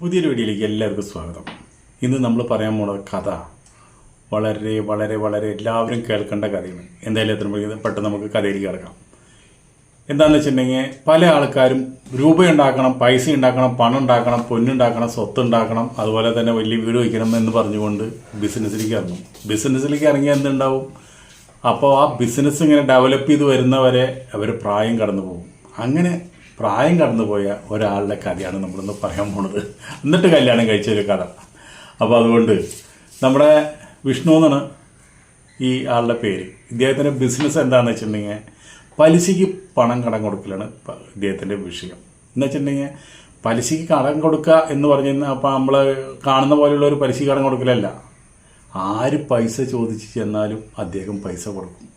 പുതിയൊരു വീഡിയോയിലേക്ക് എല്ലാവർക്കും സ്വാഗതം. ഇന്ന് നമ്മൾ പറയാൻ പോണ കഥ വളരെ വളരെ വളരെ എല്ലാവരും കേൾക്കേണ്ട കഥയാണ്. എന്തായാലും എത്ര പെട്ടെന്ന് നമുക്ക് കഥയിലേക്ക് കിടക്കാം. എന്താണെന്ന് വെച്ചിട്ടുണ്ടെങ്കിൽ പല ആൾക്കാരും രൂപ ഉണ്ടാക്കണം പൈസ ഉണ്ടാക്കണം പണം ഉണ്ടാക്കണം പൊന്നുണ്ടാക്കണം സ്വത്ത് ഉണ്ടാക്കണം അതുപോലെ തന്നെ വലിയ വീട് വയ്ക്കണം എന്ന് പറഞ്ഞുകൊണ്ട് ബിസിനസ്സിലേക്ക് ഇറങ്ങും. ബിസിനസ്സിലേക്ക് ഇറങ്ങിയാൽ എന്തുണ്ടാവും? അപ്പോൾ ആ ബിസിനസ് ഇങ്ങനെ ഡെവലപ്പ് ചെയ്ത് വരുന്നവരെ അവർ പ്രായം കടന്നു പോകും അങ്ങനെ പ്രായം കടന്നു പോയ ഒരാളുടെ കഥയാണ് നമ്മളിന്ന് പറയാൻ പോണത്. എന്നിട്ട് കല്യാണം കഴിച്ച ഒരു കഥ. അപ്പോൾ അതുകൊണ്ട് നമ്മുടെ വിഷ്ണു എന്നാണ് ഈ ആളുടെ പേര്. ഇദ്ദേഹത്തിന്റെ ബിസിനസ് എന്താണെന്ന് വെച്ചിട്ടുണ്ടെങ്കിൽ പലിശയ്ക്ക് പണം കടം കൊടുക്കലാണ് ഇദ്ദേഹത്തിന്റെ വിഷയം. എന്ന് വെച്ചിട്ടുണ്ടെങ്കിൽ പലിശയ്ക്ക് കടം കൊടുക്കുക എന്ന് പറഞ്ഞു കഴിഞ്ഞാൽ അപ്പോൾ നമ്മൾ കാണുന്ന പോലെയുള്ള ഒരു പലിശ കടം കൊടുക്കലല്ല. ആര് പൈസ ചോദിച്ച് ചെന്നാലും അദ്ദേഹം പൈസ കൊടുക്കും.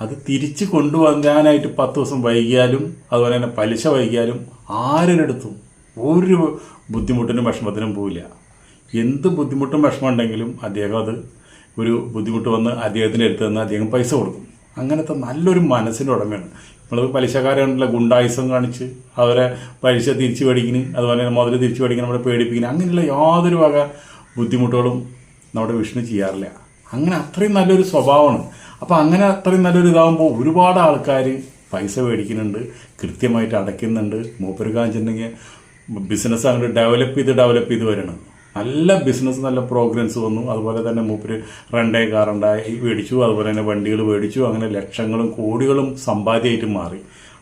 അത് തിരിച്ച് കൊണ്ടുവരാനായിട്ട് പത്ത് ദിവസം വൈകിയാലും അതുപോലെ തന്നെ പലിശ വൈകിയാലും ആരിനടുത്തും ഒരു ബുദ്ധിമുട്ടിനും വിഷമത്തിനും പോവില്ല. എന്ത് ബുദ്ധിമുട്ടും വിഷമം ഉണ്ടെങ്കിലും അദ്ദേഹം അത് ഒരു ബുദ്ധിമുട്ട് വന്ന് അദ്ദേഹത്തിന്റെ അടുത്ത് നിന്ന് അദ്ദേഹം പൈസ കൊടുക്കും. അങ്ങനത്തെ നല്ലൊരു മനസ്സിന്റെ ഉടമയാണ്. നമ്മൾ പലിശക്കാരുണ്ടല്ലോ ഗുണ്ടായുസം കാണിച്ച് അവരെ പലിശ തിരിച്ചു മേടിക്കുന്നു അതുപോലെ മുതൽ തിരിച്ചു മേടിക്കണം നമ്മളെ പേടിപ്പിക്കുന്നു അങ്ങനെയുള്ള യാതൊരു വക ബുദ്ധിമുട്ടുകളും നമ്മുടെ വിഷ്ണു ചെയ്യാറില്ല. അങ്ങനെ അത്രയും നല്ലൊരു സ്വഭാവമാണ്. അപ്പോൾ അങ്ങനെ അത്രയും നല്ലൊരു ഇതാകുമ്പോൾ ഒരുപാട് ആൾക്കാർ പൈസ മേടിക്കുന്നുണ്ട് കൃത്യമായിട്ട് അടയ്ക്കുന്നുണ്ട്. മൂപ്പര് കാണിച്ചിട്ടുണ്ടെങ്കിൽ ബിസിനസ് അങ്ങോട്ട് ഡെവലപ്പ് ചെയ്ത് ഡെവലപ്പ് ചെയ്ത് വരണം. നല്ല ബിസിനസ് നല്ല പ്രോഗ്രസ് വന്നു. അതുപോലെ തന്നെ മൂപ്പര് റണ്ടേ കാറുണ്ടായി മേടിച്ചു. അതുപോലെ തന്നെ വണ്ടികൾ മേടിച്ചു. അങ്ങനെ ലക്ഷങ്ങളും കോടികളും സമ്പാദ്യമായിട്ട് മാറി.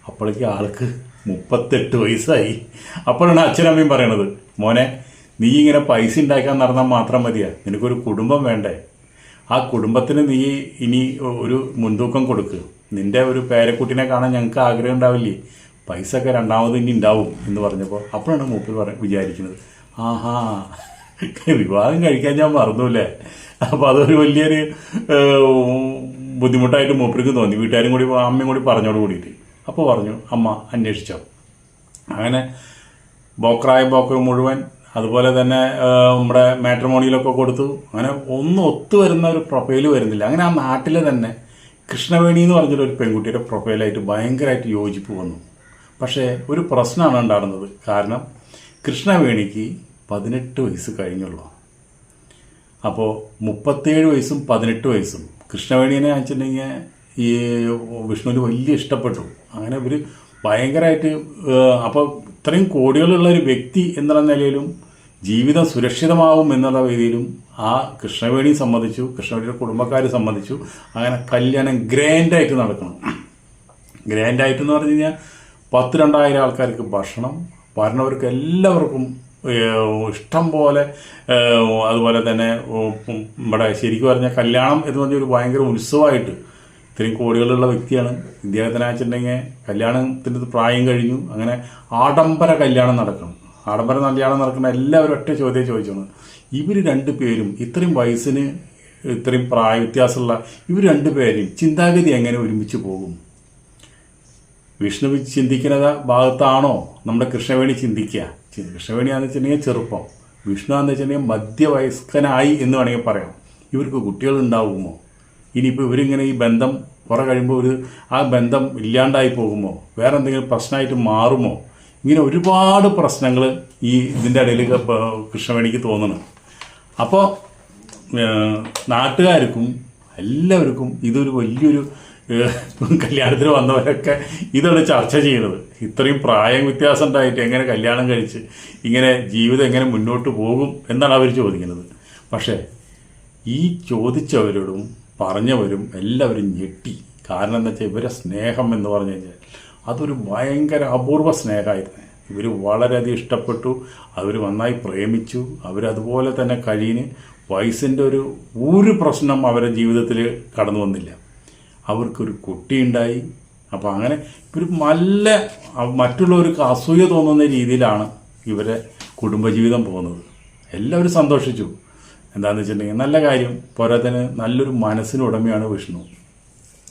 അപ്പോഴേക്ക് ആൾക്ക് മുപ്പത്തെട്ട് വയസ്സായി. അപ്പോഴാണ് അച്ഛനമ്മയും പറയണത് മോനെ നീ ഇങ്ങനെ പൈസ ഉണ്ടാക്കാൻ നടന്നാൽ മാത്രം മതിയാ. നിനക്കൊരു കുടുംബം വേണ്ടേ? ആ കുടുംബത്തിന് നീ ഇനി ഒരു മുൻതൂക്കം കൊടുക്കുക നിന്റെ ഒരു പേരക്കുട്ടിനെ കാണാൻ ഞങ്ങൾക്ക് ആഗ്രഹം ഉണ്ടാവില്ലേ? പൈസ ഒക്കെ രണ്ടാമത് ഇനി ഉണ്ടാവും എന്ന് പറഞ്ഞപ്പോൾ അപ്പോഴാണ് മൂപ്പർ പറ വിചാരിക്കുന്നത്. ആഹാ വിവാഹം കഴിക്കാൻ ഞാൻ മറന്നുല്ലേ? അപ്പോൾ അതൊരു വലിയൊരു ബുദ്ധിമുട്ടായിട്ട് മൂപ്പർക്ക് തോന്നി. വീട്ടുകാരും കൂടി അമ്മയും കൂടി പറഞ്ഞോട് കൂടിയിട്ട്. അപ്പോൾ പറഞ്ഞു അമ്മ അന്വേഷിച്ചോ. അങ്ങനെ ബോക്രായ ബോക്കർ മുഴുവൻ അതുപോലെ തന്നെ നമ്മുടെ മാട്രിമോണിയിലൊക്കെ കൊടുത്തു. അങ്ങനെ ഒന്നും ഒത്തു വരുന്ന ഒരു പ്രൊഫൈൽ വരുന്നില്ല. അങ്ങനെ ആ നാട്ടിലെ തന്നെ കൃഷ്ണവേണി എന്ന് പറഞ്ഞിട്ട് ഒരു പെൺകുട്ടിയുടെ പ്രൊഫൈലായിട്ട് ഭയങ്കരമായിട്ട് യോജിപ്പ് വന്നു. പക്ഷേ ഒരു പ്രശ്നമാണ് ഉണ്ടാകുന്നത് കാരണം കൃഷ്ണവേണിക്ക് പതിനെട്ട് വയസ്സ് കഴിഞ്ഞുള്ളൂ. അപ്പോൾ മുപ്പത്തേഴ് വയസ്സും പതിനെട്ട് വയസ്സും. കൃഷ്ണവേണിനെ വെച്ചിട്ടുണ്ടെങ്കിൽ ഈ വിഷ്ണുവിന് വലിയ ഇഷ്ടപ്പെട്ടു. അങ്ങനെ ഇവർ ഭയങ്കരമായിട്ട് അപ്പോൾ ഇത്രയും കോടികളുള്ള ഒരു വ്യക്തി എന്നുള്ള നിലയിലും ജീവിതം സുരക്ഷിതമാവും എന്നുള്ള രീതിയിലും ആ കൃഷ്ണവേണി സംബന്ധിച്ചു കൃഷ്ണവേണിയുടെ കുടുംബക്കാർ സംബന്ധിച്ചു അങ്ങനെ കല്യാണം ഗ്രാൻഡായിട്ട് നടക്കണം. ഗ്രാൻഡായിട്ട് എന്ന് പറഞ്ഞു കഴിഞ്ഞാൽ പത്ത് രണ്ടായിരം ആൾക്കാർക്ക് ഭക്ഷണം വരണവർക്ക് എല്ലാവർക്കും ഇഷ്ടം പോലെ അതുപോലെ തന്നെ ഇവിടെ ശരിക്കും പറഞ്ഞാൽ കല്യാണം എന്ന് പറഞ്ഞ ഒരു ഭയങ്കര ഉത്സവമായിട്ട് ഇത്രയും കോടികളുള്ള വ്യക്തിയാണ്. ഇദ്ദേഹത്തിനെ വെച്ചിട്ടുണ്ടെങ്കിൽ കല്യാണത്തിന്റെ പ്രായം കഴിഞ്ഞു. അങ്ങനെ ആഡംബര കല്യാണം നടക്കണം. ആഡംബര കല്യാണം നടക്കുന്ന എല്ലാവരും ഒറ്റ ചോദ്യം ചോദിച്ചാണ്. ഇവർ രണ്ടു പേരും ഇത്രയും വയസ്സിന് ഇത്രയും പ്രായ വ്യത്യാസമുള്ള ഇവർ രണ്ടുപേരെയും ചിന്താഗതി എങ്ങനെ ഒരുമിച്ച് പോകും? വിഷ്ണു ചിന്തിക്കുന്ന ഭാഗത്താണോ? നമ്മുടെ കൃഷ്ണവേണി ചിന്തിക്കുക. കൃഷ്ണവേണി ആണെന്ന് വെച്ചിട്ടുണ്ടെങ്കിൽ ചെറുപ്പം. വിഷ്ണു എന്ന് വെച്ചിട്ടുണ്ടെങ്കിൽ മധ്യവയസ്കനായി എന്ന് വേണമെങ്കിൽ പറയാം. ഇവർക്ക് കുട്ടികൾ ഉണ്ടാവുമോ ഇനിയിപ്പോൾ ഇവരിങ്ങനെ ഈ ബന്ധം കുറെ കഴിയുമ്പോൾ ഒരു ആ ബന്ധം ഇല്ലാണ്ടായി പോകുമോ? വേറെ എന്തെങ്കിലും പ്രശ്നമായിട്ട് മാറുമോ? ഇങ്ങനെ ഒരുപാട് പ്രശ്നങ്ങൾ ഈ ഇതിന്റെ ഇടയിൽ കൃഷ്ണവേണിക്ക് തോന്നണം. അപ്പോൾ നാട്ടുകാർക്കും എല്ലാവർക്കും ഇതൊരു വലിയൊരു കല്യാണത്തിന് വന്നവരൊക്കെ ഇതാണ് ചർച്ച ചെയ്യുന്നത് ഇത്രയും പ്രായം വ്യത്യാസം ഉണ്ടായിട്ട് എങ്ങനെ കല്യാണം കഴിച്ച് ഇങ്ങനെ ജീവിതം എങ്ങനെ മുന്നോട്ട് പോകും എന്നാണ് അവർ ചോദിക്കുന്നത്. പക്ഷേ ഈ ചോദിച്ചവരോടും പറഞ്ഞവരും എല്ലാവരും ഞെട്ടി. കാരണം എന്താ വെച്ചാൽ ഇവരെ സ്നേഹം എന്ന് പറഞ്ഞു കഴിഞ്ഞാൽ അതൊരു ഭയങ്കര അപൂർവ സ്നേഹമായിരുന്നു. ഇവർ വളരെയധികം ഇഷ്ടപ്പെട്ടു. അവർ നന്നായി പ്രേമിച്ചു. അവരതുപോലെ തന്നെ കഴിയിന് വയസ്സിന്റെ ഒരു ഒരു പ്രശ്നം അവരുടെ ജീവിതത്തിൽ കടന്നു വന്നില്ല. അവർക്കൊരു കുട്ടിയുണ്ടായി. അപ്പോൾ അങ്ങനെ ഒരു നല്ല മറ്റുള്ളവർക്ക് അസൂയ തോന്നുന്ന രീതിയിലാണ് ഇവരെ കുടുംബജീവിതം പോകുന്നത്. എല്ലാവരും സന്തോഷിച്ചു. എന്താണെന്ന് വെച്ചിട്ടുണ്ടെങ്കിൽ നല്ല കാര്യം. പോരാത്തതിന് നല്ലൊരു മനസ്സിന് ഉടമയാണ് വിഷ്ണു.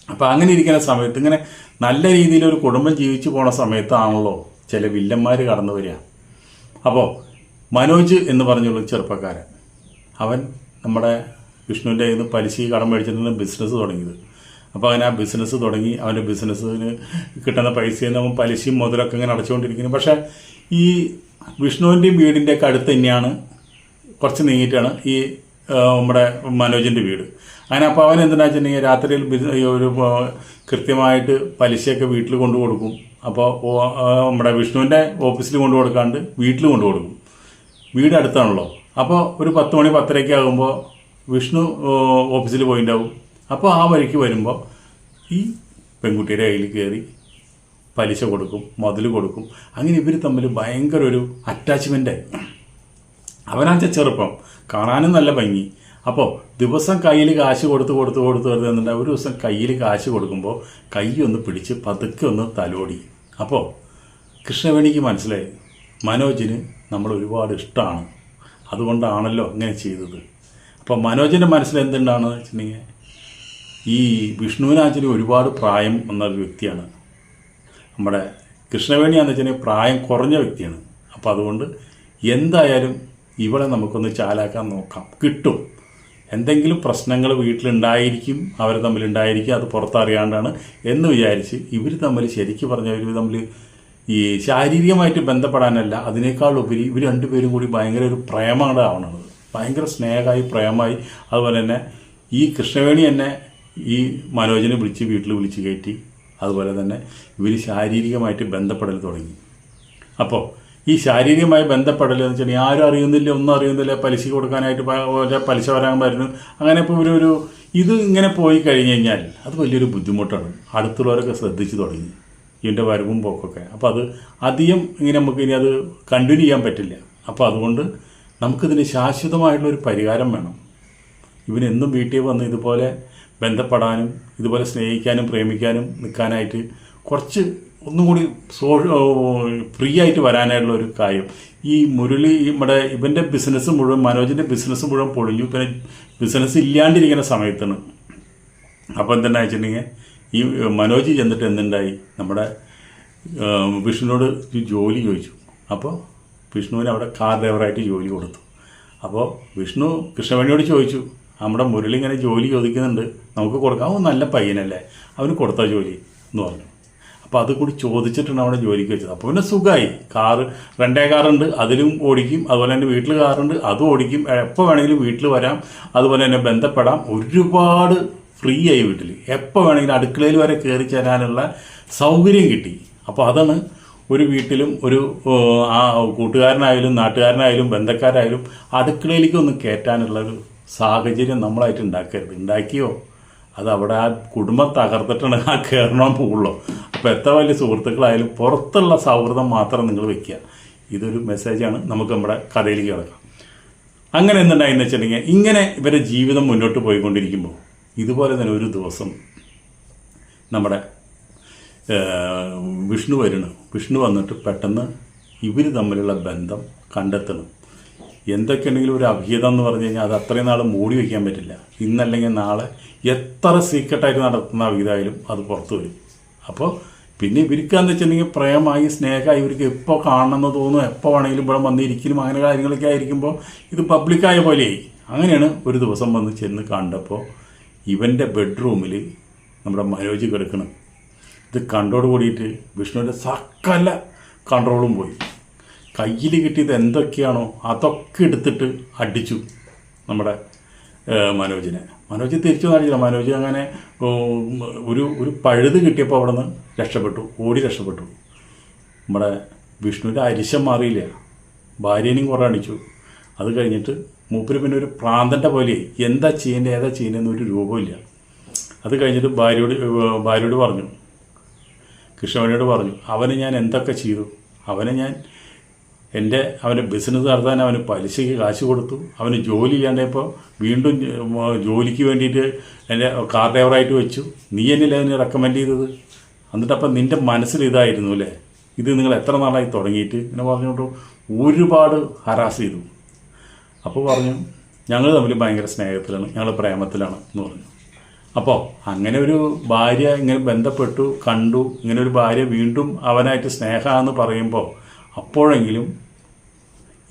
അപ്പോൾ അങ്ങനെ ഇരിക്കുന്ന സമയത്ത് ഇങ്ങനെ നല്ല രീതിയിൽ ഒരു കുടുംബം ജീവിച്ചു പോണ സമയത്താണല്ലോ ചില വില്ലന്മാർ കടന്നു വരിക. അപ്പോൾ മനോജ് എന്ന് പറഞ്ഞുള്ള ചെറുപ്പക്കാരൻ അവൻ നമ്മുടെ വിഷ്ണുവിന്റെ കയ്യിൽ നിന്ന് പലിശ കടം മേടിച്ചിട്ട് ബിസിനസ് തുടങ്ങിയത്. അപ്പോൾ അങ്ങനെ ആ ബിസിനസ് തുടങ്ങി അവന്റെ ബിസിനസ്സിന് കിട്ടുന്ന പൈസയിൽ നിന്ന് അവൻ പലിശയും മുതലൊക്കെ ഇങ്ങനെ അടച്ചുകൊണ്ടിരിക്കുന്നു. പക്ഷേ ഈ വിഷ്ണുവിന്റെയും വീടിന്റെയൊക്കെ അടുത്ത് തന്നെയാണ് കുറച്ച് നീങ്ങിയിട്ടാണ് ഈ നമ്മുടെ മനോജിന്റെ വീട്. അങ്ങനെ അപ്പോൾ അവൻ എന്തിനാ വെച്ചിട്ടുണ്ടെങ്കിൽ രാത്രിയിൽ ഒരു കൃത്യമായിട്ട് പലിശയൊക്കെ വീട്ടിൽ കൊണ്ടു കൊടുക്കും. അപ്പോൾ നമ്മുടെ വിഷ്ണുവിന്റെ ഓഫീസിൽ കൊണ്ടു കൊടുക്കാണ്ട് വീട്ടിൽ കൊണ്ടു കൊടുക്കും. വീട് അടുത്താണല്ലോ. അപ്പോൾ ഒരു പത്ത് മണി പത്തരയ്ക്ക് ആകുമ്പോൾ വിഷ്ണു ഓഫീസിൽ പോയിട്ടുണ്ടാവും അപ്പോൾ ആ വഴിക്ക് വരുമ്പോൾ ഈ പെൺകുട്ടിയുടെ കയ്യിൽ കയറി പലിശ കൊടുക്കും മുതൽ കൊടുക്കും. അങ്ങനെ ഇവർ തമ്മിൽ ഭയങ്കര ഒരു അറ്റാച്ച്മെന്റായി അവനാച്ച ചെറുപ്പം. കാണാനും നല്ല ഭംഗി. അപ്പോൾ ദിവസം കയ്യിൽ കാശ് കൊടുത്ത് കൊടുത്ത് കൊടുത്ത് എന്നിട്ട് ഒരു ദിവസം കയ്യിൽ കാശ് കൊടുക്കുമ്പോൾ കൈ ഒന്ന് പിടിച്ച് പതുക്കെ ഒന്ന് തലോടി. അപ്പോൾ കൃഷ്ണവേണിക്ക് മനസ്സിലായി മനോജിന് നമ്മൾ ഒരുപാട് ഇഷ്ടമാണ് അതുകൊണ്ടാണല്ലോ അങ്ങനെ ചെയ്തത്. അപ്പോൾ മനോജിന്റെ മനസ്സിൽ എന്തുണ്ടാണെന്ന് വെച്ചിട്ടുണ്ടെങ്കിൽ ഈ വിഷ്ണുവിനാച്ചിന് ഒരുപാട് പ്രായം വന്ന ഒരു വ്യക്തിയാണ്. നമ്മുടെ കൃഷ്ണവേണിയാന്ന് വെച്ചിട്ടുണ്ടെങ്കിൽ പ്രായം കുറഞ്ഞ വ്യക്തിയാണ്. അപ്പോൾ അതുകൊണ്ട് എന്തായാലും ഇവളെ നമുക്കൊന്ന് ചാലാക്കാൻ നോക്കാം. കിട്ടും. എന്തെങ്കിലും പ്രശ്നങ്ങൾ വീട്ടിലുണ്ടായിരിക്കും അവർ തമ്മിൽ ഉണ്ടായിരിക്കും അത് പുറത്തറിയാണ്ടാണ് എന്ന് വിചാരിച്ച് ഇവർ തമ്മിൽ ശരിക്കും പറഞ്ഞാൽ ഇവർ തമ്മിൽ ഈ ശാരീരികമായിട്ട് ബന്ധപ്പെടാനല്ല അതിനേക്കാൾ ഉപരി ഇവർ രണ്ടുപേരും കൂടി ഭയങ്കര ഒരു പ്രേമാണ് ആവണത്. ഭയങ്കര സ്നേഹമായി പ്രേമമായി. അതുപോലെ തന്നെ ഈ കൃഷ്ണവേണി തന്നെ ഈ മനോജിനെ വിളിച്ച് വീട്ടിൽ വിളിച്ച് കയറ്റി. അതുപോലെ തന്നെ ഇവർ ശാരീരികമായിട്ട് ബന്ധപ്പെടൽ തുടങ്ങി. അപ്പോൾ ഈ ശാരീരികമായി ബന്ധപ്പെടൽ എന്ന് വെച്ചിട്ടുണ്ടെങ്കിൽ ആരും അറിയുന്നില്ല ഒന്നും അറിയുന്നില്ല പലിശ കൊടുക്കാനായിട്ട് പ- ഓരോ പലിശ വരാൻ വരുന്നു. അങ്ങനെ ഇപ്പോൾ ഒരു ഒരു ഇത് ഇങ്ങനെ പോയി കഴിഞ്ഞ് കഴിഞ്ഞാൽ അത് വലിയൊരു ബുദ്ധിമുട്ടാണ്. അടുത്തുള്ളവരൊക്കെ ശ്രദ്ധിച്ചു തുടങ്ങി. ഇതിന്റെ വരവും പോക്കൊക്കെ. അപ്പോൾ അത് അധികം ഇങ്ങനെ നമുക്ക് ഇനി അത് കണ്ടിന്യൂ ചെയ്യാൻ പറ്റില്ല. അപ്പോൾ അതുകൊണ്ട് നമുക്കിതിന് ശാശ്വതമായിട്ടുള്ള ഒരു പരിഹാരം വേണം. ഇവനെന്നും വീട്ടിൽ വന്ന് ഇതുപോലെ ബന്ധപ്പെടാനും ഇതുപോലെ സ്നേഹിക്കാനും പ്രേമിക്കാനും നിൽക്കാനായിട്ട് കുറച്ച് ഒന്നും കൂടി ഫ്രീ ആയിട്ട് വരാനായിട്ടുള്ള ഒരു കാര്യം. ഈ മുരളി നമ്മുടെ ഇവന്റെ ബിസിനസ് മുഴുവൻ മനോജിന്റെ ബിസിനസ് മുഴുവൻ പൊളിഞ്ഞു. പിന്നെ ബിസിനസ് ഇല്ലാണ്ടിരിക്കുന്ന സമയത്താണ്. അപ്പോൾ എന്തുണ്ടായി വെച്ചിട്ടുണ്ടെങ്കിൽ ഈ മനോജി ചെന്നിട്ട് എന്തുണ്ടായി? നമ്മുടെ വിഷ്ണുവിനോട് ജോലി ചോദിച്ചു. അപ്പോൾ വിഷ്ണുവിന് അവിടെ കാർ ഡ്രൈവറായിട്ട് ജോലി കൊടുത്തു. അപ്പോൾ വിഷ്ണു കൃഷ്ണവേണിയോട് ചോദിച്ചു നമ്മുടെ മുരളി ഇങ്ങനെ ജോലി ചോദിക്കുന്നുണ്ട്. നമുക്ക് കൊടുക്കാം. അവൻ നല്ല പയ്യനല്ലേ. അവന് കൊടുത്ത ജോലി എന്ന് പറഞ്ഞു. അപ്പോൾ അത് കൂടി ചോദിച്ചിട്ടാണ് അവിടെ ജോലിക്ക് വെച്ചത്. അപ്പോൾ പിന്നെ സുഖമായി കാറ് രണ്ടേ കാറുണ്ട് അതിലും ഓടിക്കും. അതുപോലെ തന്നെ വീട്ടിൽ കാറുണ്ട് അതും ഓടിക്കും. എപ്പോൾ വേണമെങ്കിലും വീട്ടിൽ വരാം. അതുപോലെ തന്നെ ബന്ധപ്പെടാം. ഒരുപാട് ഫ്രീ ആയി വീട്ടിൽ എപ്പോൾ വേണമെങ്കിലും അടുക്കളയിൽ വരെ കയറി ചേരാനുള്ള സൗകര്യം കിട്ടി. അപ്പോൾ അതാണ് ഒരു വീട്ടിലും ഒരു ആ കൂട്ടുകാരനായാലും നാട്ടുകാരനായാലും ബന്ധക്കാരായാലും അടുക്കളയിലേക്ക് ഒന്ന് കയറ്റാനുള്ള ഒരു സാഹചര്യം നമ്മളായിട്ട് ഉണ്ടാക്കരുത്. ഉണ്ടാക്കിയോ? അത് അവിടെ ആ കുടുംബം തകർത്തിട്ടാണ് ആ കയറണം പോകുള്ളൂ അപ്പോൾ എത്ര വലിയ സുഹൃത്തുക്കളായാലും പുറത്തുള്ള സൗഹൃദം മാത്രം നിങ്ങൾ വെക്കുക. ഇതൊരു മെസ്സേജാണ് നമുക്ക് നമ്മുടെ കഥയിലേക്ക് കിടക്കാം. അങ്ങനെ എന്തുണ്ടായെന്ന് വെച്ചിട്ടുണ്ടെങ്കിൽ ഇങ്ങനെ ഇവരുടെ ജീവിതം മുന്നോട്ട് പോയിക്കൊണ്ടിരിക്കുമ്പോൾ ഇതുപോലെ തന്നെ ഒരു ദിവസം നമ്മുടെ വിഷ്ണു വരുന്നു. വിഷ്ണു വന്നിട്ട് പെട്ടെന്ന് ഇവർ തമ്മിലുള്ള ബന്ധം കണ്ടെത്തണം. എന്തൊക്കെയുണ്ടെങ്കിലും ഒരു അഭിഹിതം എന്ന് പറഞ്ഞു കഴിഞ്ഞാൽ അത് അത്രയും നാൾ മൂടി വയ്ക്കാൻ പറ്റില്ല. ഇന്നല്ലെങ്കിൽ നാളെ എത്ര സീക്രട്ടായിട്ട് നടത്തുന്ന അഭിഹിതമായാലും അത് പുറത്തു വരും. അപ്പോൾ പിന്നെ ഇവർക്കാന്ന് വെച്ചിട്ടുണ്ടെങ്കിൽ പ്രേമമായി സ്നേഹമായി ഇവർക്ക് എപ്പോൾ കാണണമെന്ന് തോന്നും എപ്പോൾ വേണമെങ്കിലും ഇവിടെ വന്നിരിക്കലും അങ്ങനെ കാര്യങ്ങളൊക്കെ ആയിരിക്കുമ്പോൾ ഇത് പബ്ലിക്കായ പോലെയായി. അങ്ങനെയാണ് ഒരു ദിവസം വന്ന് ചെന്ന് കണ്ടപ്പോൾ ഇവന്റെ ബെഡ്റൂമിൽ നമ്മുടെ മനോജ് കിടക്കണം. ഇത് കണ്ടോട് കൂടിയിട്ട് വിഷ്ണുവിന്റെ സകല കൺട്രോളും പോയി. കയ്യിൽ കിട്ടിയത് എന്തൊക്കെയാണോ അതൊക്കെ എടുത്തിട്ട് അടിച്ചു നമ്മുടെ മനോജിനെ. മനോജ് തിരിച്ചു കാണിച്ചില്ല മനോജ് അങ്ങനെ ഒരു ഒരു പഴുത് കിട്ടിയപ്പോൾ അവിടെ നിന്ന് രക്ഷപ്പെട്ടു ഓടി രക്ഷപ്പെട്ടു. നമ്മുടെ വിഷ്ണുവിന്റെ അരിശം മാറിയില്ല. ഭാര്യനെയും കുറേ അടിച്ചു അത് കഴിഞ്ഞിട്ട് മൂപ്പര് പിന്നെ ഒരു പ്രാന്തന്റെ പോലെ എന്താ ചെയ്യേണ്ടത് ഏതാ ചെയ്യേണ്ടതെന്ന് ഒരു രൂപമില്ല അത് കഴിഞ്ഞിട്ട് ഭാര്യയോട് ഭാര്യയോട് പറഞ്ഞു. കൃഷ്ണവനോട് പറഞ്ഞു അവന് ഞാൻ എന്തൊക്കെ ചെയ്തു? അവനെ ഞാൻ എന്റെ അവന്റെ ബിസിനസ് നടത്താൻ അവന് പലിശയ്ക്ക് കാശ് കൊടുത്തു. അവന് ജോലി ഇല്ലാണ്ടപ്പോൾ വീണ്ടും ജോലിക്ക് വേണ്ടിയിട്ട് എന്റെ കാർ ഡ്രൈവറായിട്ട് വെച്ചു. നീ എന്നല്ലേ അതിനെ റെക്കമെൻഡ് ചെയ്തത്? എന്നിട്ടപ്പം നിന്റെ മനസ്സിൽ ഇതായിരുന്നു അല്ലേ? ഇത് നിങ്ങൾ എത്ര നാളായി തുടങ്ങിയിട്ട്? ഇങ്ങനെ പറഞ്ഞുകൊണ്ട് ഒരുപാട് ഹരാസ് ചെയ്തു. അപ്പോൾ പറഞ്ഞു ഞങ്ങൾ തമ്മിൽ ഭയങ്കര സ്നേഹത്തിലാണ് ഞങ്ങൾ പ്രേമത്തിലാണ് എന്ന് പറഞ്ഞു. അപ്പോൾ അങ്ങനെ ഒരു ഭാര്യ ഇങ്ങനെ ബന്ധപ്പെട്ടു കണ്ടു. ഇങ്ങനെ ഒരു ഭാര്യ വീണ്ടും അവനായിട്ട് സ്നേഹമാണെന്ന് പറയുമ്പോൾ അപ്പോഴെങ്കിലും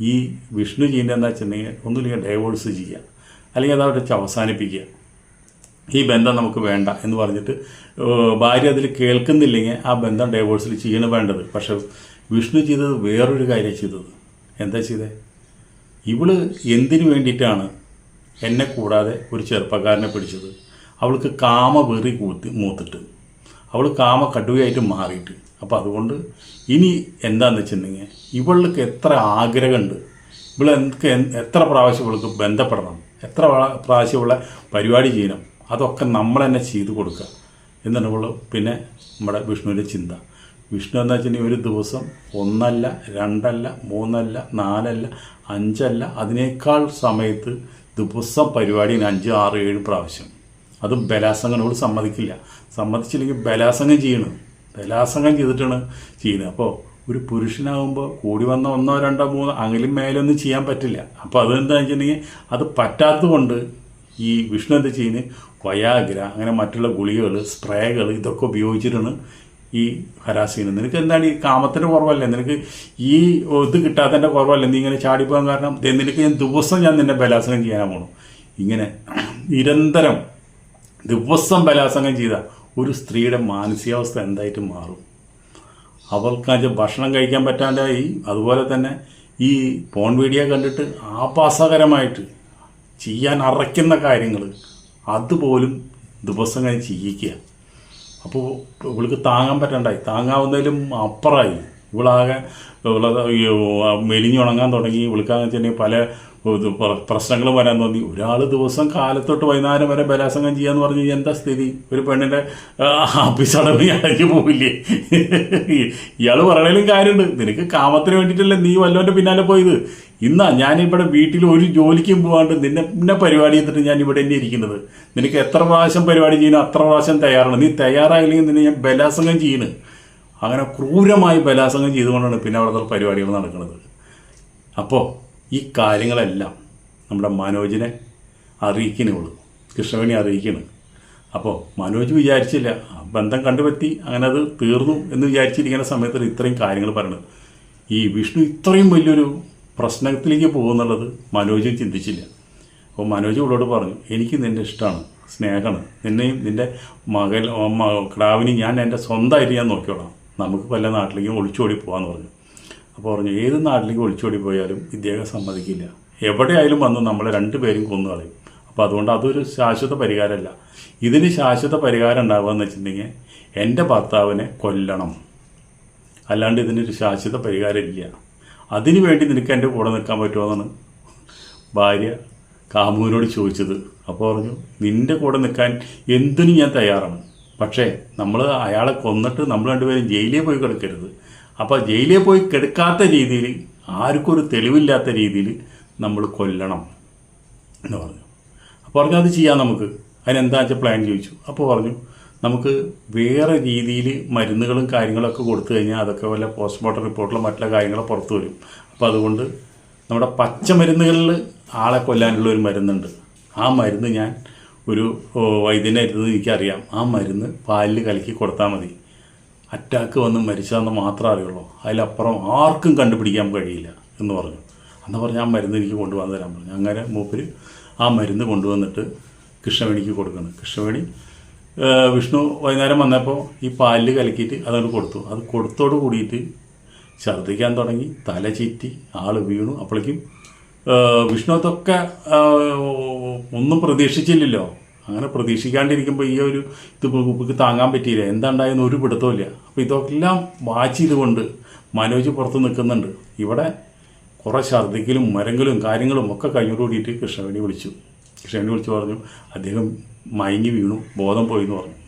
ഈ വിഷ്ണു ചെയ്യുന്നത് എന്താ വെച്ചിട്ടുണ്ടെങ്കിൽ ഒന്നുമില്ലെങ്കിൽ ഡൈവോഴ്സ് ചെയ്യുക അല്ലെങ്കിൽ അതവിടെ വെച്ച് അവസാനിപ്പിക്കുക ഈ ബന്ധം നമുക്ക് വേണ്ട എന്ന് പറഞ്ഞിട്ട് ഭാര്യ അതിൽ കേൾക്കുന്നില്ലെങ്കിൽ ആ ബന്ധം ഡൈവോഴ്സിൽ ചെയ്യണം വേണ്ടത്. പക്ഷെ വിഷ്ണു ചെയ്തത് വേറൊരു കാര്യം ചെയ്തത്. എന്താ ചെയ്തേ? ഇവൾ എന്തിനു വേണ്ടിയിട്ടാണ് എന്നെ കൂടാതെ ഒരു ചെറുപ്പക്കാരനെ പിടിച്ചത്? അവൾക്ക് കാമ വെറി കൂത്തി മൂത്തിട്ട്. അവൾ കാമ കടുവയായിട്ട് മാറിയിട്ട്. അപ്പോൾ അതുകൊണ്ട് ഇനി എന്താന്ന് വെച്ചിട്ടുണ്ടെങ്കിൽ ഇവൾക്ക് എത്ര ആഗ്രഹമുണ്ട്? ഇവൾ എനിക്ക് എത്ര പ്രാവശ്യം ഇവൾക്ക് ബന്ധപ്പെടണം? എത്ര പ്രാ- പ്രാവശ്യം ഇവളെ പരിപാടി ചെയ്യണം? അതൊക്കെ നമ്മൾ തന്നെ ചെയ്തു കൊടുക്കുക. എന്നാണ് ഇവൾ പിന്നെ നമ്മുടെ വിഷ്ണുവിന്റെ ചിന്ത. വിഷ്ണു എന്ന് വെച്ചിട്ടുണ്ടെങ്കിൽ ഒരു ദിവസം ഒന്നല്ല രണ്ടല്ല മൂന്നല്ല നാലല്ല അഞ്ചല്ല അതിനേക്കാൾ സമയത്ത് ദിവസം പരിപാടിന് അഞ്ച് ആറ് ഏഴ് പ്രാവശ്യം. അതും ബലാസംഗനോട് സമ്മതിക്കില്ല. സമ്മതിച്ചില്ലെങ്കിൽ ബലാസംഗം ചെയ്യണം. ബലാസംഗം ചെയ്തിട്ടാണ് ചെയ്യുന്നത്. അപ്പോൾ ഒരു പുരുഷനാകുമ്പോൾ കൂടി വന്ന ഒന്നോ രണ്ടോ മൂന്നോ അങ്ങിലും മേലൊന്നും ചെയ്യാൻ പറ്റില്ല. അപ്പോൾ അതെന്താണെന്ന് വെച്ചിട്ടുണ്ടെങ്കിൽ അത് പറ്റാത്തതുകൊണ്ട് ഈ വിഷ്ണു എന്താ ചെയ്യുന്നത് വയാഗ്ര അങ്ങനെ മറ്റുള്ള ഗുളികകൾ സ്പ്രേകൾ ഇതൊക്കെ ഉപയോഗിച്ചിട്ടാണ് ഈ ഹരാസ് ചെയ്യുന്നത്. നിനക്ക് എന്താണ് ഈ കാമത്തിന്റെ കുറവല്ലേ? നിനക്ക് ഈ ഇത് കിട്ടാത്തതിന്റെ കുറവല്ലേ? നീ ഇങ്ങനെ ചാടിപ്പോകാൻ കാരണം നിനക്ക് ഞാൻ ദിവസം ഞാൻ നിന്നെ ബലാസനം ചെയ്യാൻ പോകണം ഇങ്ങനെ നിരന്തരം ദിവസം ബലാസംഗം ചെയ്ത ഒരു സ്ത്രീയുടെ മാനസികാവസ്ഥ എന്തായിട്ട് മാറും. അവൾക്ക് ഭക്ഷണം കഴിക്കാൻ പറ്റാണ്ടായി. അതുപോലെ തന്നെ ഈ ഫോൺ വീഡിയോ കണ്ടിട്ട് ആപാസകരമായിട്ട് ചെയ്യാൻ അറയ്ക്കുന്ന കാര്യങ്ങൾ അതുപോലും ദിവസം കഴിഞ്ഞ് ചെയ്യിക്കുക. അപ്പോൾ ഇവൾക്ക് താങ്ങാൻ പറ്റണ്ടായി. താങ്ങാവുന്നതിലും അപ്പുറമായി ഇവളാകെ ഇവളെ മെലിഞ്ഞുണങ്ങാൻ തുടങ്ങി. ഇവൾക്കാന്ന് വെച്ചിട്ടുണ്ടെങ്കിൽ പല ഇത് പ്ര- പ്രശ്നങ്ങളും വരാൻ തോന്നി. ഒരാൾ ദിവസം കാലത്തോട്ട് വൈകുന്നേരം വരെ ബലാസംഗം ചെയ്യാന്ന് പറഞ്ഞു എന്താ സ്ഥിതി? ഒരു പെണ്ണിന്റെ ആഫീസടവ് അടഞ്ഞു പോവില്ലേ? ഇയാൾ പറയണേലും കാര്യമുണ്ട് നിനക്ക് കാമത്തിന് വേണ്ടിയിട്ടല്ലേ നീ വല്ലവന്റെ പിന്നാലെ പോയത്? ഇന്നാ ഞാനിവിടെ വീട്ടിൽ ഒരു ജോലിക്കും പോവാണ്ട് നിന്നെ പിന്നെ പരിപാടി ചെയ്തിട്ട് ഞാൻ ഇവിടെ തന്നെ ഇരിക്കുന്നത്. നിനക്ക് എത്ര പ്രാവശ്യം പരിപാടി ചെയ്യണം അത്ര പ്രാവശ്യം തയ്യാറാണ്. നീ തയ്യാറായില്ലെങ്കിൽ നിന്നെ ഞാൻ ബലാസംഗം ചെയ്യണ്. അങ്ങനെ ക്രൂരമായി ബലാസംഗം ചെയ്തുകൊണ്ടാണ് പിന്നെ അവിടുത്തെ പരിപാടികൾ നടക്കുന്നത്. അപ്പോൾ ഈ കാര്യങ്ങളെല്ലാം നമ്മുടെ മനോജിനെ അറിയിക്കണുള്ളൂ കൃഷ്ണവേണി അറിയിക്കണം. അപ്പോൾ മനോജ് വിചാരിച്ചില്ല ബന്ധം കണ്ടുപറ്റി അങ്ങനെ അത് തീർന്നു എന്ന് വിചാരിച്ചിരിക്കുന്ന സമയത്ത് ഇത്രയും കാര്യങ്ങൾ പറയണത്. ഈ വിഷ്ണു ഇത്രയും വലിയൊരു പ്രശ്നത്തിലേക്ക് പോകുന്നുള്ളത് മനോജ് ചിന്തിച്ചില്ല. അപ്പോൾ മനോജ് ഇവളോട് പറഞ്ഞു എനിക്ക് നിന്നെ ഇഷ്ടമാണ് സ്നേഹമാണ്. നിന്നെയും നിന്റെ മകൾ കിടാവിനെയും ഞാൻ എന്റെ സ്വന്തമായിട്ട് ഞാൻ നോക്കിയോളാം നമുക്ക് പല നാട്ടിലേക്കും ഒളിച്ചോടി പോകാമെന്ന് പറഞ്ഞു. അപ്പോൾ പറഞ്ഞു ഏത് നാട്ടിലേക്ക് ഒളിച്ചോടി പോയാലും ഇദ്ദേഹം സമ്മതിക്കില്ല. എവിടെയായാലും വന്ന് നമ്മളെ രണ്ടുപേരും കൊന്നു കളയും. അപ്പോൾ അതുകൊണ്ട് അതൊരു ശാശ്വത പരിഹാരമല്ല. ഇതിന് ശാശ്വത പരിഹാരം ഉണ്ടാവുക എന്ന് വെച്ചിട്ടുണ്ടെങ്കിൽ എന്റെ ഭർത്താവിനെ കൊല്ലണം. അല്ലാണ്ട് ഇതിനൊരു ശാശ്വത പരിഹാരം ഇല്ല. അതിനു വേണ്ടി നിനക്ക് എന്റെ കൂടെ നിൽക്കാൻ പറ്റുമെന്നാണ് ഭാര്യ കാമുവിനോട് ചോദിച്ചത്. അപ്പോൾ പറഞ്ഞു നിന്റെ കൂടെ നിൽക്കാൻ എന്തിനും ഞാൻ തയ്യാറാണ്. പക്ഷേ നമ്മൾ അയാളെ കൊന്നിട്ട് നമ്മൾ രണ്ടുപേരും ജയിലിൽ പോയി കിടക്കരുത്. അപ്പോൾ ജയിലിൽ പോയി കെടുക്കാത്ത രീതിയിൽ ആർക്കും ഒരു തെളിവില്ലാത്ത രീതിയിൽ നമ്മൾ കൊല്ലണം എന്ന് പറഞ്ഞു. അപ്പോൾ പറഞ്ഞു അത് ചെയ്യാം നമുക്ക്. അതിനെന്താ വെച്ചാൽ പ്ലാൻ ചോദിച്ചു. അപ്പോൾ പറഞ്ഞു നമുക്ക് വേറെ രീതിയിൽ മരുന്നുകളും കാര്യങ്ങളൊക്കെ കൊടുത്തു കഴിഞ്ഞാൽ അതൊക്കെ വല്ല പോസ്റ്റ്മോർട്ടം റിപ്പോർട്ടിലും മറ്റുള്ള കാര്യങ്ങളും പുറത്തു വരും. അപ്പോൾ അതുകൊണ്ട് നമ്മുടെ പച്ചമരുന്നുകളിൽ ആളെ കൊല്ലാനുള്ള ഒരു മരുന്നുണ്ട്. ആ മരുന്ന് ഞാൻ ഒരു ഇരുന്ന് എനിക്കറിയാം. ആ മരുന്ന് പാലിൽ കലക്കി കൊടുത്താൽ മതി. അറ്റാക്ക് വന്ന് മരിച്ചതെന്ന് മാത്രമേ അറിയുള്ളൂ. അതിലപ്പുറം ആർക്കും കണ്ടുപിടിക്കാൻ കഴിയില്ല എന്ന് പറഞ്ഞു. അന്ന് പറഞ്ഞ് ആ മരുന്ന് എനിക്ക് കൊണ്ടുവന്ന് തരാൻ പറഞ്ഞു. അങ്ങനെ മൂപ്പര് ആ മരുന്ന് കൊണ്ടുവന്നിട്ട് കൃഷ്ണവേണിക്ക് കൊടുക്കുന്നു. കൃഷ്ണവേണി വിഷ്ണു വൈകുന്നേരം വന്നപ്പോൾ ഈ പാലിൽ കലക്കിയിട്ട് അതങ്ങോട്ട് കൊടുത്തു. അത് കൊടുത്തോട് കൂടിയിട്ട് ഛർദ്ദിക്കാൻ തുടങ്ങി തല ചീറ്റി ആൾ വീണു. അപ്പോഴേക്കും വിഷ്ണു അതൊക്കെ ഒന്നും പ്രതീക്ഷിച്ചില്ലല്ലോ. അങ്ങനെ പ്രതീക്ഷിക്കാണ്ടിരിക്കുമ്പോൾ ഈ ഒരു ഇത് താങ്ങാൻ പറ്റിയില്ല. എന്താണ്ടായെന്ന് ഒരു പിടുത്തമില്ല അപ്പോൾ ഇതൊക്കെല്ലാം വാച്ച് ചെയ്തുകൊണ്ട് മനോജ് പുറത്ത് നിൽക്കുന്നുണ്ട്. ഇവിടെ കുറേ ഛർദ്ദിക്കലും മരങ്ങളും കാര്യങ്ങളും ഒക്കെ കഴിഞ്ഞോടുകൂടിയിട്ട് കൃഷ്ണവേണി വിളിച്ചു. കൃഷ്ണവേണി വിളിച്ചു പറഞ്ഞു അദ്ദേഹം മയങ്ങി വീണു ബോധം പോയി എന്ന് പറഞ്ഞു.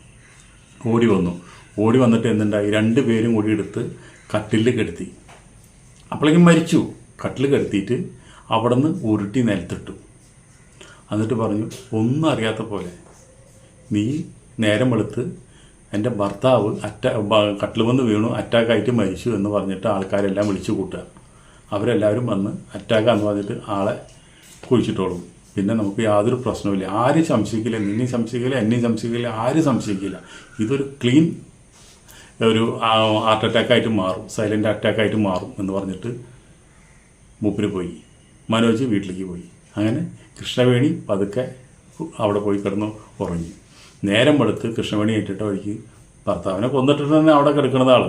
ഓടി വന്നു. ഓടി വന്നിട്ട് എന്തുണ്ടായി? രണ്ട് പേരും കൂടി എടുത്ത് കട്ടിലിൽ കെടുത്തി. അപ്പോഴേക്കും മരിച്ചു. കട്ടിൽ കെടുത്തിയിട്ട് അവിടെ നിന്ന് ഉരുട്ടി നിലത്തിട്ടു. എന്നിട്ട് പറഞ്ഞു ഒന്നും അറിയാത്ത പോലെ നീ നേരം വെളുത്ത് എന്റെ ഭർത്താവ് അറ്റ കട്ടിൽ വന്ന് വീണു അറ്റാക്കായിട്ട് മരിച്ചു എന്ന് പറഞ്ഞിട്ട് ആൾക്കാരെല്ലാം വിളിച്ചു കൂട്ടുക. അവരെല്ലാവരും വന്ന് അറ്റാക്കാന്ന് പറഞ്ഞിട്ട് ആളെ കുഴിച്ചിട്ടോളും. പിന്നെ നമുക്ക് യാതൊരു പ്രശ്നവുമില്ല. ആരും സംശയിക്കില്ല നിന്നെയും സംശയിക്കില്ല എന്നെയും സംശയിക്കില്ല ആരും സംശയിക്കില്ല. ഇതൊരു ക്ലീൻ ഒരു ഹാർട്ട് അറ്റാക്കായിട്ട് മാറും സൈലന്റ് അറ്റാക്കായിട്ട് മാറും എന്ന് പറഞ്ഞിട്ട് മൂപ്പര് പോയി. മനോജ് വീട്ടിലേക്ക് പോയി. അങ്ങനെ കൃഷ്ണവേണി പതുക്കെ അവിടെ പോയി കിടന്നു ഉറങ്ങി. നേരം വെളുത്ത് കൃഷ്ണമണി ഏറ്റിട്ട വഴിക്ക് ഭർത്താവിനെ കൊന്നിട്ടിട്ട് തന്നെ അവിടെ കിടക്കുന്നത് ആൾ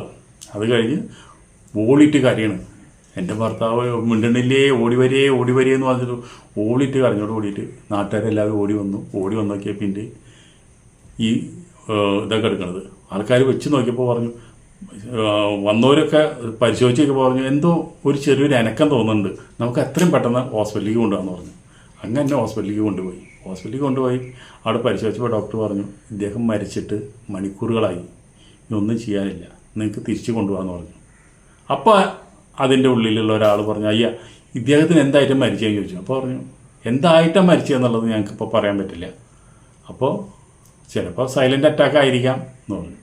അത് കഴിഞ്ഞ് ഓളിട്ട് കരയാണ്. എന്റെ ഭർത്താവ് മിണ്ടണില്ലേ? ഓടി വരേ ഓടി വരേ എന്ന് പറഞ്ഞിട്ട് ഓടിയിട്ട് കരഞ്ഞോട് ഓടിയിട്ട് നാട്ടുകാരെല്ലാവരും ഓടി വന്നു. ഓടി വന്നൊക്കെ പിന്നെ ഈ ഇതൊക്കെ എടുക്കണത് ആൾക്കാർ വെച്ച് നോക്കിയപ്പോൾ പറഞ്ഞു വന്നവരൊക്കെ പരിശോധിച്ചൊക്കെ പറഞ്ഞു എന്തോ ഒരു ചെറിയൊരു അനക്കം തോന്നുന്നുണ്ട്. നമുക്ക് എത്രയും പെട്ടെന്ന് ഹോസ്പിറ്റലിലേക്ക് കൊണ്ടുപോകാമെന്ന് പറഞ്ഞു. അങ്ങനെ ഹോസ്പിറ്റലിലേക്ക് കൊണ്ടുപോയി. ഹോസ്പിറ്റലിൽ കൊണ്ടുപോയി. അവിടെ പരിശോധിച്ചപ്പോൾ ഡോക്ടർ പറഞ്ഞു ഇദ്ദേഹം മരിച്ചിട്ട് മണിക്കൂറുകളായി. ഇതൊന്നും ചെയ്യാനില്ല. നിങ്ങൾക്ക് തിരിച്ചു കൊണ്ടുപോകാമെന്ന് പറഞ്ഞു. അപ്പോൾ അതിന്റെ ഉള്ളിലുള്ള ഒരാൾ പറഞ്ഞു അയ്യ ഇദ്ദേഹത്തിന് എന്തായിട്ടും മരിച്ചതെന്ന് ചോദിച്ചു. അപ്പോൾ പറഞ്ഞു എന്തായിട്ടാണ് മരിച്ചതെന്നുള്ളത് ഞങ്ങൾക്കിപ്പോൾ പറയാൻ പറ്റില്ല. അപ്പോൾ ചിലപ്പോൾ സൈലന്റ് അറ്റാക്ക് ആയിരിക്കാം എന്ന് പറഞ്ഞു.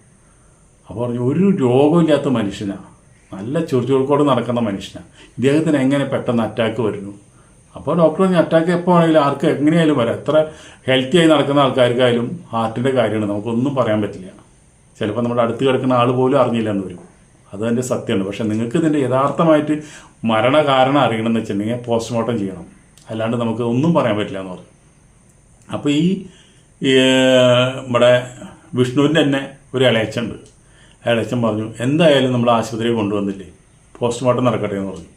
അപ്പോൾ പറഞ്ഞു ഒരു രോഗമില്ലാത്ത മനുഷ്യനാണ് നല്ല ചുറുചുറുക്കോട് നടക്കുന്ന മനുഷ്യനാണ് ഇദ്ദേഹത്തിന് എങ്ങനെ പെട്ടെന്ന് അറ്റാക്ക് വരുന്നു? അപ്പോൾ ഡോക്ടർ ഇനി അറ്റാക്ക് എപ്പോൾ ആണെങ്കിലും ആർക്ക് എങ്ങനെയായാലും വരാം. എത്ര ഹെൽത്തി ആയി നടക്കുന്ന ആൾക്കാർക്കായാലും ഹാർട്ടിന്റെ കാര്യമാണ്. നമുക്കൊന്നും പറയാൻ പറ്റില്ല. ചിലപ്പോൾ നമ്മുടെ അടുത്ത് കിടക്കുന്ന ആൾ പോലും അറിഞ്ഞില്ല എന്ന് വരും അതതിന്റെ സത്യമാണ്. പക്ഷെ നിങ്ങൾക്ക് ഇതിന്റെ യഥാർത്ഥമായിട്ട് മരണകാരണം അറിയണമെന്ന് വെച്ചിട്ടുണ്ടെങ്കിൽ പോസ്റ്റ്മോർട്ടം ചെയ്യണം. അല്ലാണ്ട് നമുക്ക് ഒന്നും പറയാൻ പറ്റില്ല എന്ന് പറഞ്ഞു. അപ്പോൾ ഈ നമ്മുടെ വിഷ്ണുവിന്റെ തന്നെ ഒരു ഇളയച്ചുണ്ട് ഇളയച്ചൻ പറഞ്ഞു എന്തായാലും നമ്മൾ ആശുപത്രിയിൽ കൊണ്ടുവന്നില്ലേ? പോസ്റ്റ്മോർട്ടം നടക്കട്ടെ എന്ന് പറഞ്ഞു.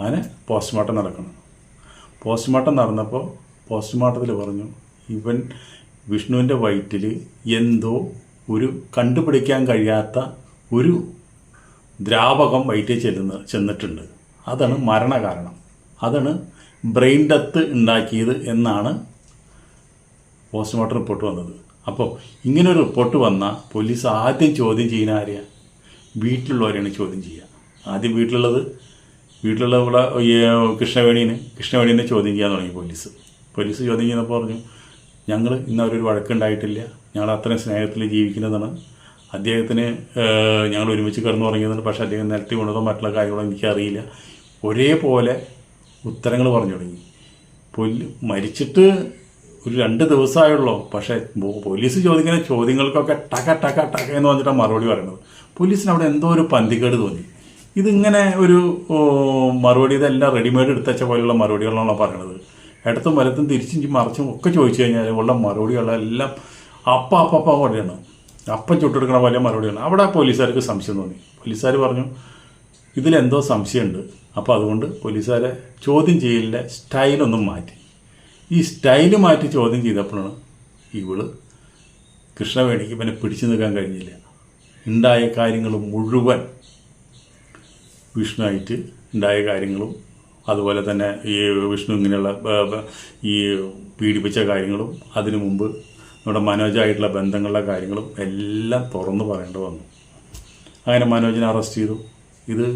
അങ്ങനെ പോസ്റ്റ്മോർട്ടം നടക്കണം. പോസ്റ്റ്മോർട്ടം നടന്നപ്പോൾ പോസ്റ്റ്മോർട്ടത്തിൽ പറഞ്ഞു ഇവൻ വിഷ്ണുവിന്റെ വയറ്റിൽ എന്തോ ഒരു കണ്ടുപിടിക്കാൻ കഴിയാത്ത ഒരു ദ്രാവകം വയറ്റിൽ ചെല്ലുന്ന ചെന്നിട്ടുണ്ട്. അതാണ് മരണകാരണം. അതാണ് ബ്രെയിൻ ഡെത്ത് ഉണ്ടാക്കിയത് എന്നാണ് പോസ്റ്റ്മോർട്ടം റിപ്പോർട്ട് വന്നത്. അപ്പോൾ ഇങ്ങനെ ഒരു റിപ്പോർട്ട് വന്നാൽ പോലീസ് ആദ്യം ചോദ്യം ചെയ്യുന്ന ആരെയാണ് വീട്ടിലുള്ളവരെയാണ് ചോദ്യം ചെയ്യുക. ആദ്യം വീട്ടിലുള്ളത് വീട്ടിലുള്ള ഇവിടെ കൃഷ്ണവേണീനെ കൃഷ്ണവേണീനെ ചോദ്യം ചെയ്യാൻ തുടങ്ങി പോലീസ്. പോലീസ് ചോദ്യം ചെയ്യുന്നപ്പോൾ പറഞ്ഞു ഞങ്ങൾ ഇന്ന് അവരൊരു വഴക്കുണ്ടായിട്ടില്ല. ഞങ്ങൾ അത്രയും സ്നേഹത്തിൽ ജീവിക്കുന്നതാണ്. അദ്ദേഹത്തിന് ഞങ്ങൾ ഒരുമിച്ച് കിടന്നു തുടങ്ങിയതാണ് പക്ഷേ അദ്ദേഹം നിരത്തി കൊണ്ടതോ മറ്റുള്ള കാര്യങ്ങളോ എനിക്കറിയില്ല. ഒരേപോലെ ഉത്തരങ്ങൾ പറഞ്ഞു തുടങ്ങി. പോലീ മരിച്ചിട്ട് ഒരു രണ്ട് ദിവസമായുള്ളൂ പക്ഷേ പോലീസ് ചോദിക്കുന്ന ചോദ്യങ്ങൾക്കൊക്കെ ടക ടക ടക എന്ന് പറഞ്ഞിട്ടാണ് മറുപടി പറയുന്നത് പോലീസിന് അവിടെ എന്തോ ഒരു പന്തികേട് തോന്നി. ഇതിങ്ങനെ ഒരു മറുപടി ഇതെല്ലാം റെഡിമെയ്ഡ് എടുത്തച്ച പോലെയുള്ള മറുപടികളാണല്ലോ പറയണത്. ഇടത്തും വലത്തും തിരിച്ചും മറിച്ചും ഒക്കെ ചോദിച്ചു കഴിഞ്ഞാൽ ഉള്ള മറുപടികളെല്ലാം അപ്പ അപ്പ പോലെയാണ്. അപ്പം ചുട്ടെടുക്കണ പോലെ മറുപടിയാണ്. അവിടെ പോലീസുകാർക്ക് സംശയം തോന്നി. പോലീസുകാർ പറഞ്ഞു ഇതിലെന്തോ സംശയമുണ്ട്. അപ്പോൾ അതുകൊണ്ട് പോലീസുകാരെ ചോദ്യം ചെയ്യലിന്റെ സ്റ്റൈലൊന്നും മാറ്റി. ഈ സ്റ്റൈൽ മാറ്റി ചോദ്യം ചെയ്തപ്പോഴാണ് ഇവൾ കൃഷ്ണവേണിക്ക് പിന്നെ പിടിച്ചു നിൽക്കാൻ കഴിഞ്ഞില്ല. ഉണ്ടായ കാര്യങ്ങൾ മുഴുവൻ വിഷ്ണുവായിട്ട് ഉണ്ടായ കാര്യങ്ങളും അതുപോലെ തന്നെ ഈ വിഷ്ണു ഇങ്ങനെയുള്ള ഈ പീഡിപ്പിച്ച കാര്യങ്ങളും അതിനു മുമ്പ് നമ്മുടെ മനോജായിട്ടുള്ള ബന്ധങ്ങളുടെ കാര്യങ്ങളും എല്ലാം തുറന്നു പറയേണ്ടി വന്നു. അങ്ങനെ മനോജിനെ അറസ്റ്റ് ചെയ്തു. ഇത്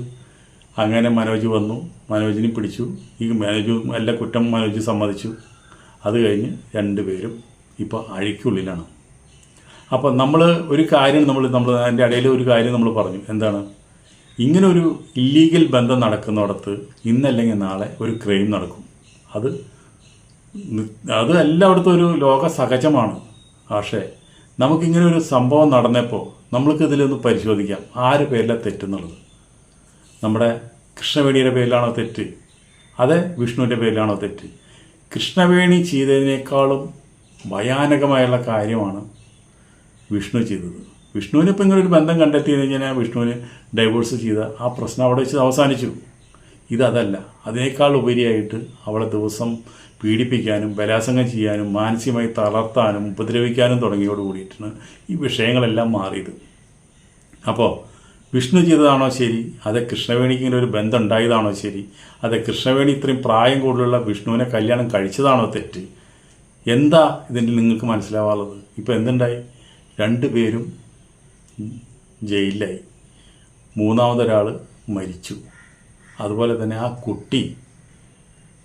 അങ്ങനെ മനോജ് വന്നു. മനോജിനെ പിടിച്ചു. ഈ മനോജ് എല്ലാ കുറ്റം മനോജ് സമ്മതിച്ചു. അത് കഴിഞ്ഞ് രണ്ടുപേരും ഇപ്പോൾ അഴിക്കുള്ളിലാണ്. അപ്പോൾ നമ്മൾ ഒരു കാര്യം നമ്മൾ നമ്മൾ അതിന്റെ ഇടയിൽ ഒരു കാര്യം നമ്മൾ പറഞ്ഞു. എന്താണ്? ഇങ്ങനെ ഒരു ഇല്ലീഗൽ ബന്ധം നടക്കുന്നിടത്ത് ഇന്നല്ലെങ്കിൽ നാളെ ഒരു ക്രൈം നടക്കും. അത് അത് എല്ലായിടത്തും ഒരു ലോക സഹജമാണ്. പക്ഷേ നമുക്കിങ്ങനെ ഒരു സംഭവം നടന്നപ്പോൾ നമ്മൾക്ക് ഇതിലൊന്ന് പരിശോധിക്കാം. ആര് പേരിലാണ് തെറ്റെന്നുള്ളത്? നമ്മുടെ കൃഷ്ണവേണിയുടെ പേരിലാണോ തെറ്റ്? അതെ വിഷ്ണുവിന്റെ പേരിലാണോ തെറ്റ്? കൃഷ്ണവേണി ചെയ്തതിനേക്കാളും ഭയാനകമായുള്ള കാര്യമാണ് വിഷ്ണു ചെയ്തത്. വിഷ്ണുവിന് ഇപ്പം ഇങ്ങനെ ഒരു ബന്ധം കണ്ടെത്തി കഴിഞ്ഞാൽ വിഷ്ണുവിന് ഡൈവോഴ്സ് ചെയ്ത ആ പ്രശ്നം അവിടെ വെച്ച് അവസാനിച്ചു. ഇതല്ല അതിനേക്കാൾ ഉപരിയായിട്ട് അവളെ ദിവസം പീഡിപ്പിക്കാനും ബലാസംഗം ചെയ്യാനും മാനസികമായി തളർത്താനും ഉപദ്രവിക്കാനും തുടങ്ങിയോട് കൂടിയിട്ടാണ് ഈ വിഷയങ്ങളെല്ലാം മാറിയത്. അപ്പോൾ വിഷ്ണു ചെയ്തതാണോ ശരി? അത് കൃഷ്ണവേണിക്ക് ഇങ്ങനെ ഒരു ബന്ധം ഉണ്ടായതാണോ ശരി? അത് കൃഷ്ണവേണി ഇത്രയും പ്രായം കൂടുതലുള്ള വിഷ്ണുവിനെ കല്യാണം കഴിച്ചതാണോ തെറ്റ്? എന്താ ഇതിന്റെ നിങ്ങൾക്ക് മനസ്സിലാവാറുള്ളത് ഇപ്പോൾ എന്തുണ്ടായി? രണ്ടുപേരും ജയിലിലായി. മൂന്നാമതൊരാൾ മരിച്ചു. അതുപോലെ തന്നെ ആ കുട്ടി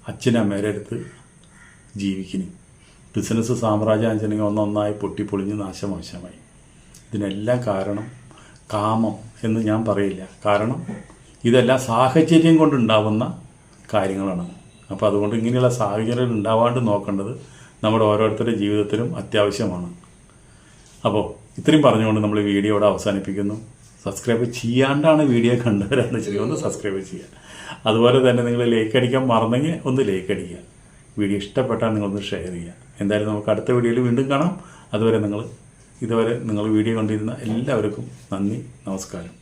അച്ഛനമ്മേരെ അടുത്ത് ജീവിക്കുന്നു. ബിസിനസ് സാമ്രാജ്യം അഞ്ചനെങ്കിൽ ഒന്നൊന്നായി പൊട്ടിപ്പൊളിഞ്ഞ് നാശമോശമായി. ഇതിനെല്ലാം കാരണം കാമം എന്ന് ഞാൻ പറയില്ല. കാരണം ഇതെല്ലാം സാഹചര്യം കൊണ്ടുണ്ടാവുന്ന കാര്യങ്ങളാണ്. അപ്പോൾ അതുകൊണ്ട് ഇങ്ങനെയുള്ള സാഹചര്യങ്ങൾ ഉണ്ടാവാണ്ട് നോക്കേണ്ടത് നമ്മുടെ ഓരോരുത്തരുടെ ജീവിതത്തിലും അത്യാവശ്യമാണ്. അപ്പോൾ ഇത്രയും പറഞ്ഞുകൊണ്ട് നമ്മൾ ഈ വീഡിയോ ഇവിടെ അവസാനിപ്പിക്കുന്നു. സബ്സ്ക്രൈബ് ചെയ്യാണ്ടാണ് വീഡിയോ കണ്ടുവരാന്ന് ചെറിയ ഒന്ന് സബ്സ്ക്രൈബ് ചെയ്യുക അതുപോലെ തന്നെ നിങ്ങൾ ലൈക്ക് അടിക്കാൻ മറന്നെങ്കിൽ ഒന്ന് ലൈക്ക് അടിക്കുക. വീഡിയോ ഇഷ്ടപ്പെട്ടാൽ നിങ്ങളൊന്ന് ഷെയർ ചെയ്യുക. എന്തായാലും നമുക്ക് അടുത്ത വീഡിയോയിൽ വീണ്ടും കാണാം. അതുവരെ നിങ്ങൾ ഇതുവരെ നിങ്ങൾ വീഡിയോ കണ്ടിരുന്ന എല്ലാവർക്കും നന്ദി നമസ്കാരം.